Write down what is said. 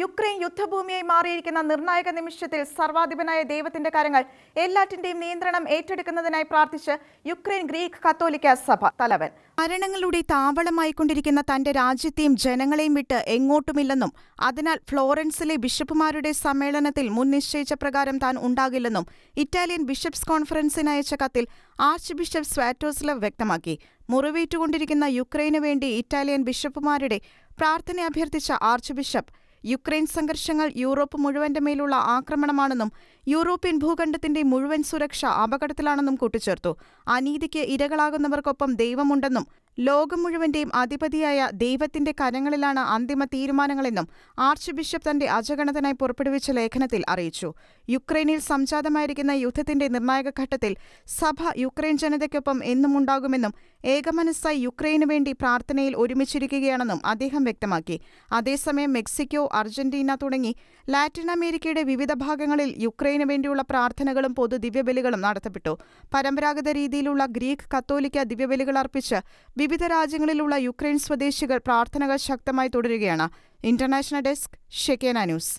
Ukraine യുദ്ധഭൂമിയായി മാറിയിരിക്കുന്ന നിർണായക നിമിഷത്തിൽ സർവാധിപനായ ദൈവത്തിന്റെ കരങ്ങൾ എല്ലാറ്റിന്റെയും നിയന്ത്രണം ഏറ്റെടുക്കുന്നതിനായി പ്രാർത്ഥിച്ച് യുക്രൈൻ ഗ്രീക്ക് കത്തോലിക്ക സഭ തലവൻ. മരണങ്ങളുടെ താവളമായിക്കൊണ്ടിരിക്കുന്ന തന്റെ രാജ്യത്തെയും ജനങ്ങളെയും വിട്ട് എങ്ങോട്ടുമില്ലെന്നും അതിനാൽ ഫ്ലോറൻസിലെ ബിഷപ്പുമാരുടെ സമ്മേളനത്തിൽ മുൻ നിശ്ചയിച്ച പ്രകാരം താൻ ഉണ്ടാകില്ലെന്നും ഇറ്റാലിയൻ ബിഷപ്സ് കോൺഫറൻസിന് അയച്ച കത്തിൽ ആർച്ച് ബിഷപ്പ് സ്വാറ്റോസ്ലവ് വ്യക്തമാക്കി. മുറിവേറ്റുകൊണ്ടിരിക്കുന്ന യുക്രൈനു വേണ്ടി ഇറ്റാലിയൻ ബിഷപ്പുമാരുടെ പ്രാർത്ഥന അഭ്യർത്ഥിച്ച ആർച്ച് ബിഷപ്പ് യുക്രൈൻ സംഘർഷങ്ങൾ യൂറോപ്പ് മുഴുവന്റെ മേലുള്ള ആക്രമണമാണെന്നും യൂറോപ്യൻ ഭൂഖണ്ഡത്തിന്റെ മുഴുവൻ സുരക്ഷ അപകടത്തിലാണെന്നും കൂട്ടിച്ചേർത്തു. അനീതിക്ക് ഇരകളാകുന്നവർക്കൊപ്പം ദൈവമുണ്ടെന്നും ലോകം മുഴുവന്റെയും അധിപതിയായ ദൈവത്തിന്റെ കരങ്ങളിലാണ് അന്തിമ തീരുമാനങ്ങളെന്നും ആർച്ച് ബിഷപ്പ് തന്റെ അജഗണത്തിനായി പുറപ്പെടുവിച്ച ലേഖനത്തിൽ അറിയിച്ചു. യുക്രൈനിൽ സംജാതമായിരിക്കുന്ന യുദ്ധത്തിന്റെ നിർണായക ഘട്ടത്തിൽ സഭ യുക്രൈൻ ജനതയ്ക്കൊപ്പം എന്നും ഉണ്ടാകുമെന്നും ഏകമനസ്സായി യുക്രൈനു വേണ്ടി പ്രാർത്ഥനയിൽ ഒരുമിച്ചിരിക്കുകയാണെന്നും അദ്ദേഹം വ്യക്തമാക്കി. അതേസമയം മെക്സിക്കോ അർജന്റീന തുടങ്ങി ലാറ്റിൻ അമേരിക്കയുടെ വിവിധ ഭാഗങ്ങളിൽ യുക്രൈനു വേണ്ടിയുള്ള പ്രാർത്ഥനകളും പൊതു ദിവ്യബലികളും നടത്തപ്പെട്ടു. പരമ്പരാഗത രീതിയിലുള്ള ഗ്രീക്ക് കത്തോലിക്ക ദിവ്യബലികൾ അർപ്പിച്ച് വിവിധ രാജ്യങ്ങളിലുള്ള യുക്രൈൻ സ്വദേശികൾ പ്രാർത്ഥനകൾ ശക്തമായി തുടരുകയാണ്. International desk Shekinah news.